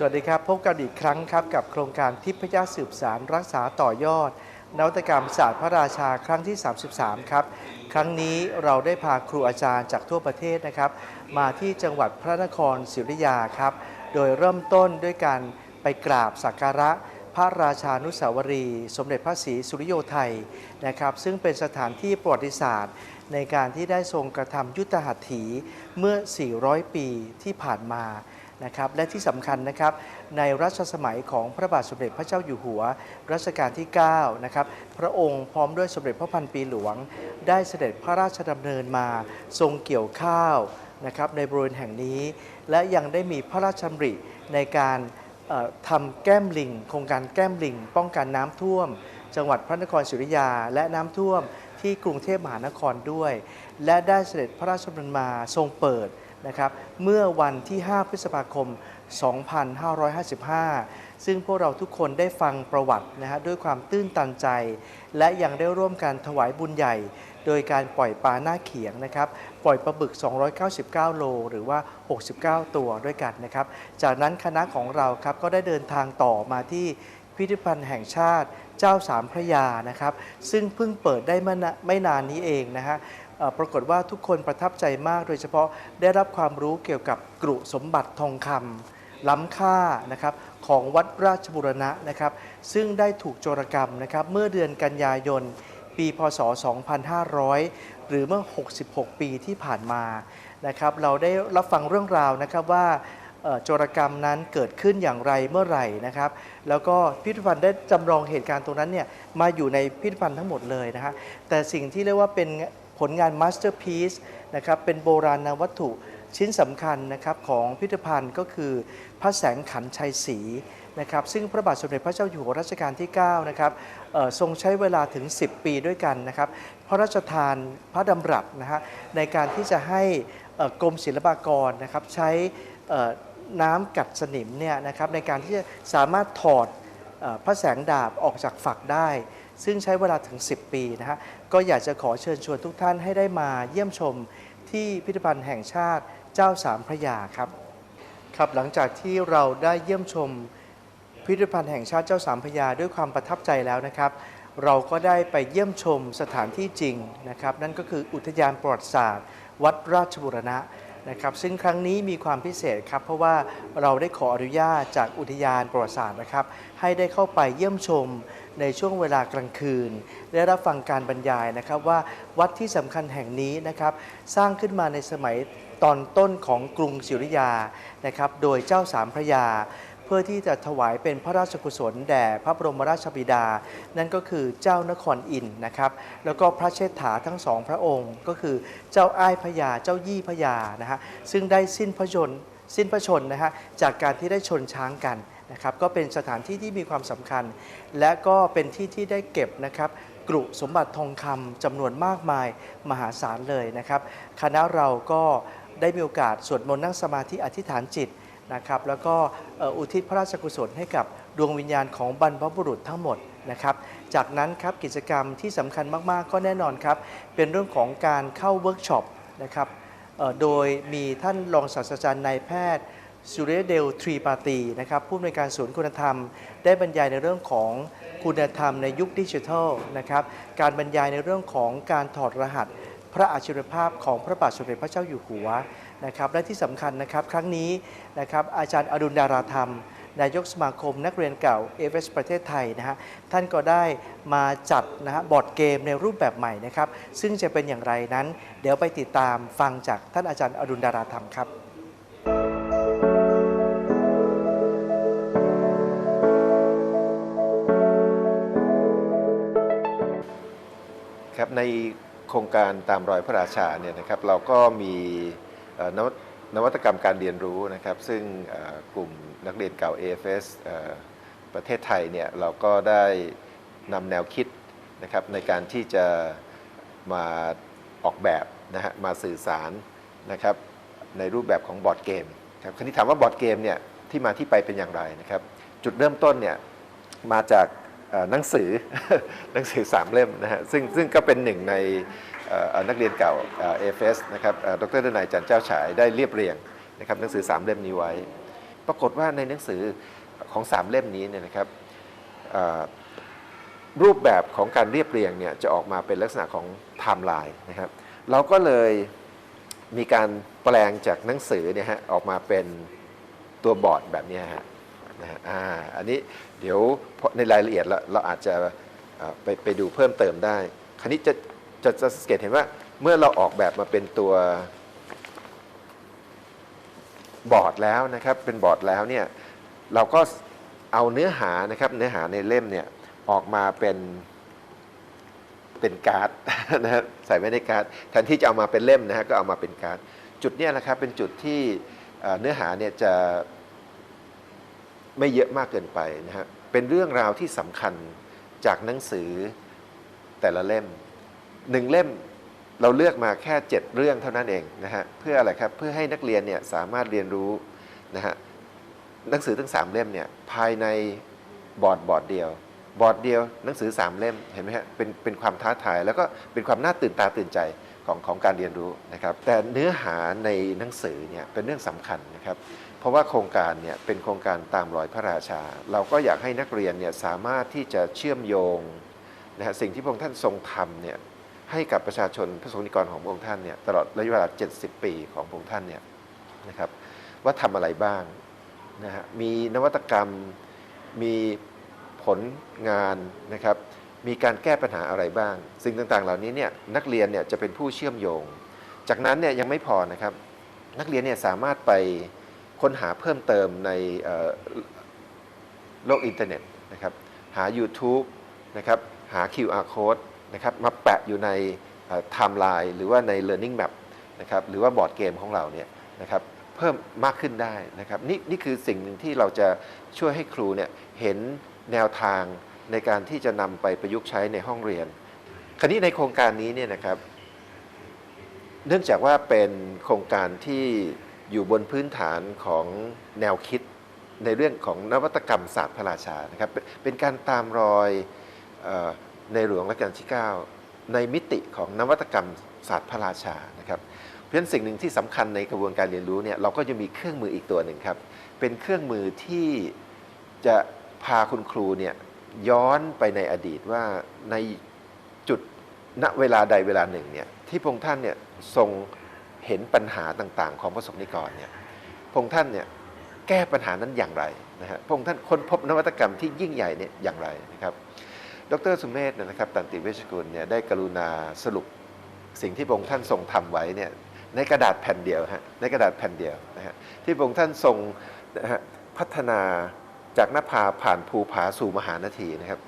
สวัสดีครับ พบกันอีกครั้งครับกับโครงการทิพยสืบสารรักษาต่อยอด นวัตกรรมศาสตร์พระราชาครั้งที่ 33 ครับ ครั้งนี้เราได้พาครูอาจารย์จากทั่วประเทศนะครับ มาที่จังหวัดพระนครศรีอยุธยาครับ โดยเริ่มต้นด้วยการไปกราบสักการะพระราชานุสาวรี สมเด็จพระศรีสุริโยไทยนะครับ ซึ่งเป็นสถานที่ประวัติศาสตร์ ในการที่ได้ทรงกระทำยุทธหัตถีเมื่อ 400 ปีที่ผ่านมา นะครับและที่สำคัญนะครับในรัชสมัยของพระบาทสมเด็จพระเจ้าอยู่หัวรัชกาลที่9นะครับพระองค์พร้อมด้วยสมเด็จพระพันปีหลวง ได้เสด็จพระราชดำเนินมาทรงเกี่ยวข้าวนะครับในบริเวณแห่งนี้ และยังได้มีพระราชดำริในการทำแก้มลิง โครงการแก้มลิง ป้องกันน้ำท่วม จังหวัดพระนครศรีอยุธยา และน้ำท่วมที่กรุงเทพมหานครด้วย และได้เสด็จพระราชดำเนินมาทรงเปิด นะครับเมื่อวันที่ 5 พฤษภาคม 2555 ซึ่งพวกเราทุกคนได้ฟังประวัตินะฮะด้วยความตื้นตันใจ และยังได้ร่วมกันถวายบุญใหญ่ โดยการปล่อยปลาหน้าเขียงนะครับปล่อยปลาบึก 299 โล หรือว่า 69 ตัวด้วยกันนะครับ จากนั้นคณะของเราครับก็ได้เดินทางต่อมาที่พิพิธภัณฑ์แห่งชาติเจ้าสามพระยานะครับ ซึ่งเพิ่งเปิดได้ไม่นานนี้เองนะฮะ ปรากฏว่าทุกคนประทับใจมาก โดยเฉพาะได้รับความรู้เกี่ยวกับกรุสมบัติทองคำล้ำค่านะครับของวัดราชบุรณะนะครับ ซึ่งได้ถูกโจรกรรมนะครับเมื่อเดือนกันยายน ปีพศ 2500 หรือเมื่อ 66 ปีที่ผ่านมานะครับ เราได้รับฟังเรื่องราวนะครับว่าโจรกรรมนั้นเกิดขึ้นอย่างไรเมื่อไหร่นะครับ แล้วก็พิพิธภัณฑ์ได้จำลองเหตุการณ์ตรงนั้นเนี่ยมาอยู่ในพิพิธภัณฑ์ทั้งหมดเลยนะฮะแต่สิ่งที่เรียกว่าเป็น ผลงานมาสเตอร์พีซนะครับเป็นโบราณวัตถุชิ้นสำคัญนะครับของพิพิธภัณฑ์ก็คือพระแสงขันชัยศรีนะครับซึ่งพระบาทสมเด็จพระเจ้าอยู่หัวรัชกาลที่9นะครับทรงใช้เวลาถึง 10 ปีด้วยกันนะครับพระราชทานพระดำรัสนะฮะในการที่จะให้กรมศิลปากรนะครับใช้น้ำกัดสนิมเนี่ยนะครับในการที่จะสามารถถอดอพระแสงดาบออกจากฝักได้ ซึ่งใช้เวลาถึง 10 ปีนะฮะ ก็อยากจะขอเชิญชวนทุกท่านให้ได้มาเยี่ยมชมที่พิพิธภัณฑ์แห่งชาติเจ้าสามพระยาครับครับหลังจากที่เราได้เยี่ยมชมพิพิธภัณฑ์แห่งชาติเจ้าสามพระยาด้วยความประทับใจแล้วนะครับ เราก็ได้ไปเยี่ยมชมสถานที่จริงนะครับ นั่นก็คืออุทยานประวัติศาสตร์ วัดราชบุรณะนะครับ ซึ่งครั้งนี้มีความพิเศษครับ เพราะว่าเราได้ขออนุญาตจากอุทยานประวัติศาสตร์นะครับ ให้ได้เข้าไปเยี่ยมชม ในช่วงเวลากลางคืน ได้รับฟังการบรรยายนะครับว่าวัดที่สำคัญแห่งนี้นะครับสร้างขึ้นมาในสมัยตอนต้นของกรุงศิรีอยุธยานะครับโดยเจ้าสามพระยา เพื่อที่จะถวายเป็นพระราชกุศลแด่พระบรมราชบิดา นั่นก็คือเจ้านครอินนะครับแล้วก็พระเชษฐาทั้งสองพระองค์ ก็คือเจ้าอ้ายพระยาเจ้ายี่พระยานะฮะซึ่งได้สิ้นพระชนสิ้นพระชนนะฮะจากการที่ได้ชนช้างกัน นะครับก็เป็นสถานที่ที่มีความสำคัญ และก็เป็นที่ที่ได้เก็บนะครับกรุสมบัติทองคำจำนวนมากมายมหาศาลเลยนะครับคณะเราก็ได้มีโอกาสสวดมนต์นั่งสมาธิอธิษฐานจิตนะครับแล้วก็อุทิศพระราชกุศลให้กับดวงวิญญาณของบรรพบุรุษทั้งหมดนะครับ จากนั้นครับกิจกรรมที่สำคัญมาก ๆ ก็แน่นอนครับ เป็นเรื่องของการเข้าเวิร์กช็อปนะครับโดยมีท่านรองศาสตราจารย์นายแพทย์ สุริยเดลทรีปาตีนะครับผู้อำนวยการศูนย์คุณธรรม ได้บรรยายในเรื่องของคุณธรรมในยุคดิจิทัลนะครับการบรรยายในเรื่องของการถอดรหัส พระอัจฉริยภาพของพระบาทสมเด็จพระเจ้าอยู่หัวนะครับและที่สำคัญนะครับครั้งนี้นะครับอาจารย์อดุลดาราธรรม นายกสมาคมนักเรียนเก่าเอเวสประเทศไทยนะฮะท่านก็ได้มาจัดนะฮะบอร์ดเกมในรูปแบบใหม่นะครับซึ่งจะเป็นอย่างไรนั้น เดี๋ยวไปติดตามฟังจากท่านอาจารย์อดุลดาราธรรมครับ ครับในโครงการตามรอยพระราชาเนี่ยนะครับเราก็มีนวัตนวัตกรรมการเรียนรู้นะครับ ซึ่งกลุ่มนักเรียนเก่า AFS เอ่อประเทศไทยเนี่ยเราก็ได้นำแนวคิดนะครับในการที่จะมาออกแบบนะฮะมาสื่อสารนะครับในรูปแบบของบอร์ดเกมครับคราวนี้ถามว่าบอร์ดเกมเนี่ยที่มาที่ไปเป็นอย่างไรนะครับ จุดเริ่มต้นเนี่ยมาจาก หนังสือหนังสือสามเล่มนะฮะซึ่งซึ่งก็เป็นหนึ่งในนักเรียนเก่าเอฟเอสนะครับเอ่อดรดนายจันเจ้าฉายได้เรียบเรียงนะครับหนังสือสามเล่มนี้ไว้ ปรากฏว่าในหนังสือของสามเล่มนี้เนี่ยนะครับรูปแบบของการเรียบเรียงเนี่ยจะออกมาเป็นลักษณะของไทม์ไลน์นะครับเราก็เลยมีการแปลงจากหนังสือเนี่ยฮะออกมาเป็นตัวบอร์ดแบบนี้ฮะ นะฮะอ่าอันนี้เดี๋ยวในรายละเอียดเราเราอาจจะไปไปดูเพิ่มเติมได้ คราวนี้จะจะจะสังเกตเห็นว่าเมื่อเราออกแบบมาเป็นตัวบอร์ดแล้วนะครับเป็นบอร์ดแล้วเนี่ยเราก็เอาเนื้อหานะครับเนื้อหาในเล่มเนี่ยออกมาเป็นเป็นการ์ดนะฮะใส่ไว้ในการ์ดแทนที่จะเอามาเป็นเล่มนะฮะก็เอามาเป็นการ์ดจุดเนี้ยนะครับเป็นจุดที่เนื้อหาเนี่ยจะ ไม่เยอะมากเกินไปนะฮะเป็นเรื่องราวที่สำคัญจากหนังสือแต่ละเล่มหนึ่งเล่มเราเลือกมาแค่ 7 เรื่องเท่านั้นเองนะฮะเพื่ออะไรครับเพื่อให้นักเรียนเนี่ยสามารถเรียนรู้นะฮะหนังสือทั้ง 3 เล่มเนี่ยภายในบอร์ดบอร์ดเดียว บอร์ดเดียวหนังสือ 3 เล่มเห็นไหมฮะเป็นเป็นความท้าทาย แล้วก็เป็นความน่าตื่นตาตื่นใจของของการเรียนรู้นะครับแต่เนื้อหาในหนังสือเนี่ยเป็นเรื่องสำคัญนะครับ เพราะว่าโครงการเนี่ยเป็นโครงการตามรอยพระราชา เราก็อยากให้นักเรียนเนี่ยสามารถที่จะเชื่อมโยงนะฮะสิ่งที่พระองค์ท่านทรงทำเนี่ยให้กับประชาชนพระสงฆ์นิกรของพระองค์ท่านเนี่ยตลอดระยะเวลา 70 ปีของพระองค์ท่านเนี่ยนะครับว่าทำอะไรบ้างนะฮะมีนวัตกรรมมีผลงานนะครับมีการแก้ปัญหาอะไรบ้าง สิ่งต่างๆ เหล่านี้เนี่ยนักเรียนเนี่ยจะเป็นผู้เชื่อมโยง จากนั้นเนี่ยยังไม่พอนะครับนักเรียนเนี่ยสามารถไป ค้นหาเพิ่มเติมในโลกอินเทอร์เน็ตนะครับหา YouTube นะครับหา QR code นะครับมาแปะอยู่ในไทม์ไลน์หรือว่าใน Learning Map นะครับหรือว่าบอร์ดเกมของเราเนี่ยนะครับเพิ่มมากขึ้นได้นะครับนี่นี่คือสิ่งหนึ่งที่เราจะช่วยให้ครูเนี่ยเห็นแนวทางในการที่จะนำไปประยุกต์ใช้ในห้องเรียน คราวนี้ในโครงการนี้เนี่ยนะครับ เนื่องจากว่าเป็นโครงการที่ อยู่บนพื้นฐานของแนวคิดในเรื่องของนวัตกรรมศาสตร์พระราชานะครับเป็นเป็นการตามรอยออในหลวงรัชกาลที่ 9 ในมิติของนวัตกรรมศาสตร์พระราชานะครับเพราะฉะนั้นสิ่งหนึ่งที่สำคัญในกระบวนการเรียนรู้เนี่ยเราก็จะมีเครื่องมืออีกตัวหนึ่งครับ เป็นเครื่องมือที่จะพาคุณครูเนี่ยย้อนไปในอดีตว่าในจุดณเวลาใดเวลาหนึ่งเนี่ยที่พระองค์ท่านเนี่ยทรง เห็นปัญหาต่างๆ ของพระสงฆ์นิกรเนี่ยพระองค์ท่านเนี่ยแก้ปัญหานั้นอย่างไรนะฮะพระองค์ท่านค้นพบนวัตกรรมที่ยิ่งใหญ่เนี่ยอย่างไรนะครับ ดรสุเมธเนยนะครับตันติเวชกุลเนี่ยได้กรุณาสรุปสิ่งที่พระองค์ท่านทรงทำไว้เนี่ยในกระดาษแผ่นเดียวฮะในกระดาษแผ่นเดียวนะฮะที่พระองค์ท่านทรงนะฮะพัฒนาจากหน้าผาผ่านภูผาสู่มหานาทีนะครับ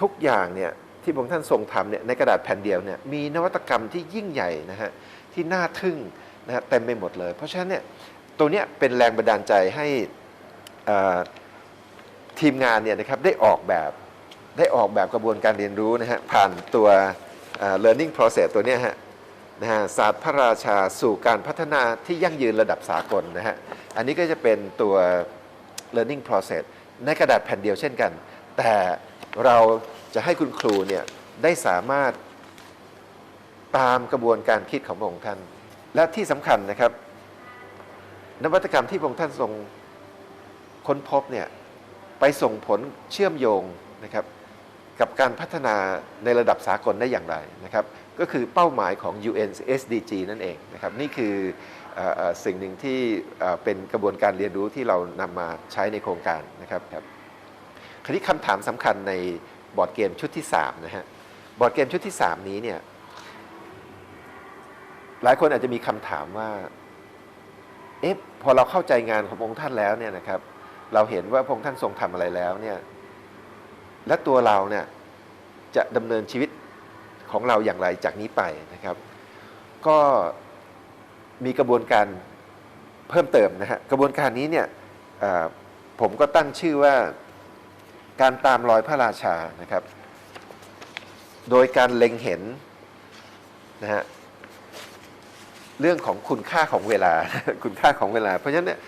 ทุกอย่างเนี่ยที่พระองค์ท่านทรงทำเนี่ยในกระดาษแผ่นเดียวเนี่ยมีนวัตกรรมที่ยิ่งใหญ่นะฮะ ที่น่าทึ่งนะฮะเต็มไปหมดเลย เพราะฉะนั้นเนี่ยตัวเนี้ยเป็นแรงบันดาลใจให้ทีมงานเนี่ยนะครับได้ออกแบบได้ออกแบบกระบวนการเรียนรู้นะฮะผ่านตัว learning process ตัวเนี้ยฮะนะฮะศาสตร์พระราชาสู่การพัฒนาที่ยั่งยืนระดับสากลนะฮะอันนี้ก็จะเป็นตัว learning process ในกระดาษแผ่นเดียวเช่นกัน แต่เราจะให้คุณครูเนี่ยได้สามารถ ตามกระบวนการคิดของพระองค์ท่าน และที่สำคัญนะครับ นวัตกรรมที่พระองค์ท่านทรงค้นพบเนี่ยไปส่งผลเชื่อมโยงนะครับกับการพัฒนาในระดับสากลได้อย่างไรนะครับ ก็คือเป้าหมายของ UN SDG นั่นเองนะครับ นี่คืออสิ่งหนึ่งที่เอ่อเป็นกระบวนการเรียนรู้ที่เรานำมาใช้ในโครงการนะครับครับคราวนี้คำถามสำคัญในบอร์ดเกมชุดที่3นะฮะบอร์ดเกมชุดที่ 3 นี้เนี่ย หลายคนอาจจะมีคำถามว่า เอ๊ะพอเราเข้าใจงานขององค์ท่านแล้วเนี่ยนะครับ เราเห็นว่าพระองค์ท่านทรงทำอะไรแล้วเนี่ย และตัวเราเนี่ยจะดำเนินชีวิตของเราอย่างไรจากนี้ไปนะครับ ก็มีกระบวนการเพิ่มเติมนะฮะกระบวนการนี้เนี่ยผมก็ตั้งชื่อว่าการตามรอยพระราชานะครับ โดยการเล็งเห็นนะฮะ เรื่องของคุณค่าของเวลา คุณค่าของเวลา เพราะฉะนั้นเนี่ย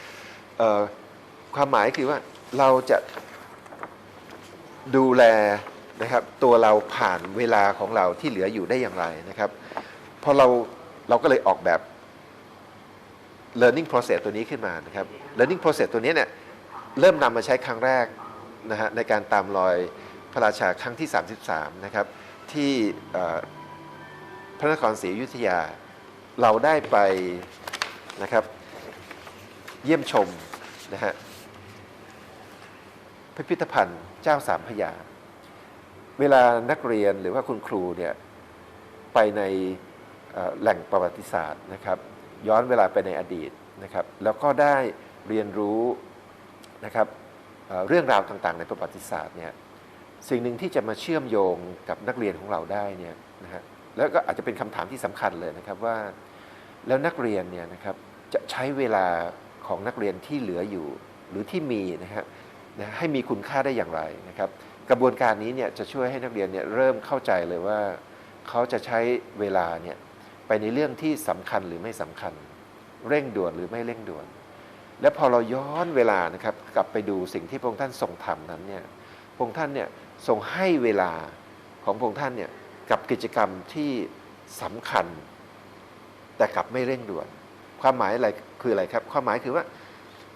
ความหมายคือว่าเราจะดูแลนะครับตัวเราผ่านเวลาของเราที่เหลืออยู่ได้อย่างไรนะครับพอเราเราก็เลยออกแบบ learning process ตัวนี้ขึ้นมานะครับ learning process ตัวนี้เนี่ยเริ่มนำมาใช้ครั้งแรกนะฮะในการตามรอยพระราชาครั้งที่ 33 นะครับ ที่พระนครศรีอยุธยา เราได้ไปนะครับเยี่ยมชมนะฮะพิพิธภัณฑ์เจ้าสามพยา เวลานักเรียนหรือว่าคุณครูเนี่ยไปในแหล่งประวัติศาสตร์นะครับ ย้อนเวลาไปในอดีตนะครับ แล้วก็ได้เรียนรู้นะครับเเรื่องราวต่างๆ ในประวัติศาสตร์เนี่ยสิ่งหนึ่งที่จะมาเชื่อมโยงกับนักเรียนของเราได้เนี่ยนะฮะแล้วก็อาจจะเป็นคำถามที่สำคัญเลยนะครับว่า แล้วนักเรียนเนี่ยนะครับจะใช้เวลาของนักเรียนที่เหลืออยู่ หรือที่มีนะฮะนะให้มีคุณค่าได้อย่างไรนะครับ กระบวนการนี้เนี่ยจะช่วยให้นักเรียนเนี่ยเริ่มเข้าใจเลยว่าเขาจะใช้เวลาเนี่ยไปในเรื่องที่สำคัญหรือไม่สำคัญ เร่งด่วนหรือไม่เร่งด่วน และพอเราย้อนเวลานะครับกลับไปดูสิ่งที่พระองค์ท่านทรงทำนั้นเนี่ยพระองค์ท่านเนี่ยทรงให้เวลาของพระองค์ท่านเนี่ยกับกิจกรรมที่สำคัญ แต่กลับไม่เร่งด่วน ความหมายอะไรคืออะไรครับ ความหมายคือว่า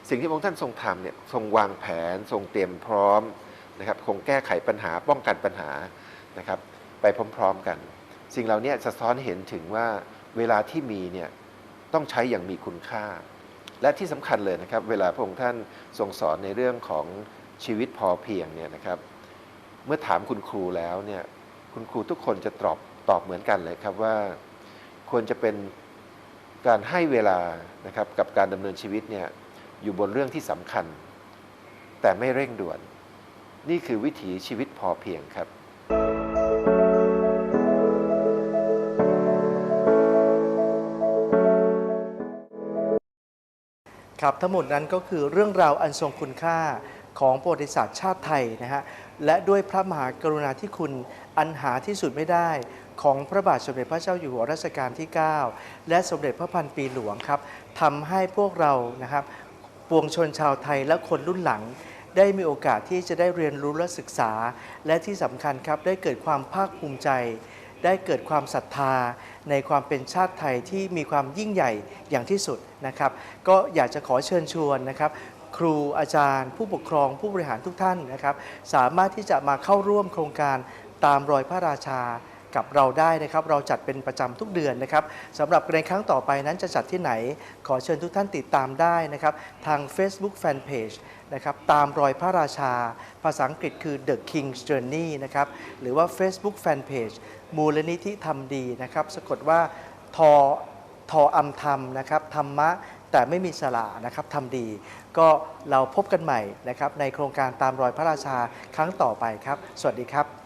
สิ่งที่พระองค์ท่านทรงทำเนี่ยทรงวางแผน ทรงเตรียมพร้อมนะครับคงแก้ไขปัญหาป้องกันปัญหานะครับ ไปพร้อมๆกัน สิ่งเหล่านี้สะท้อนเห็นถึงว่าเวลาที่มีเนี่ยต้องใช้อย่างมีคุณค่า และที่สำคัญเลยนะครับ เวลาพระองค์ท่านทรงสอนในเรื่องของชีวิตพอเพียงเนี่ยนะครับ เมื่อถามคุณครูแล้วเนี่ยคุณครูทุกคนจะตอบตอบเหมือนกันเลยครับว่า ควรจะเป็น การให้เวลานะครับกับการดำเนินชีวิตเนี่ยอยู่บนเรื่องที่สำคัญ แต่ไม่เร่งด่วน นี่คือวิถีชีวิตพอเพียงครับครับทั้งหมดนั้นก็คือเรื่องราวอันทรงคุณค่าของประวัติศาสตร์ชาติไทยนะฮะและด้วยพระมหากรุณาธิคุณอันหาที่สุดไม่ได้ ของพระบาทสมเด็จพระเจ้าอยู่หัวรัชกาลที่ 9 และสมเด็จพระพันปีหลวงครับทำให้พวกเรานะครับปวงชนชาวไทยและคนรุ่นหลัง ได้มีโอกาสที่จะได้เรียนรู้และศึกษา และที่สำคัญครับได้เกิดความภาคภูมิใจ ได้เกิดความศรัทธา ในความเป็นชาติไทยที่มีความยิ่งใหญ่อย่างที่สุดนะครับ ก็อยากจะขอเชิญชวนนะครับครูอาจารย์ ผู้ปกครองผู้บริหารทุกท่านนะครับ สามารถที่จะมาเข้าร่วมโครงการตามรอยพระราชา กับเราได้นะครับ เราจัดเป็นประจำทุกเดือนนะครับสำหรับในครั้งต่อไปนั้นจะจัดที่ไหน ขอเชิญทุกท่านติดตามได้นะครับ ทาง Facebook Fanpage นะครับตามรอยพระราชา ภาษาอังกฤษคือ The King's Journey นะครับหรือว่า Facebook Fanpage มูลนิธิธรรมดีนะครับสะกดว่าทอทออัมธรรมนะครับธรรมะแต่ไม่มีสละนะครับทำดี ก็เราพบกันใหม่นะครับในโครงการตามรอยพระราชาครั้งต่อไปครับ สวัสดีครับ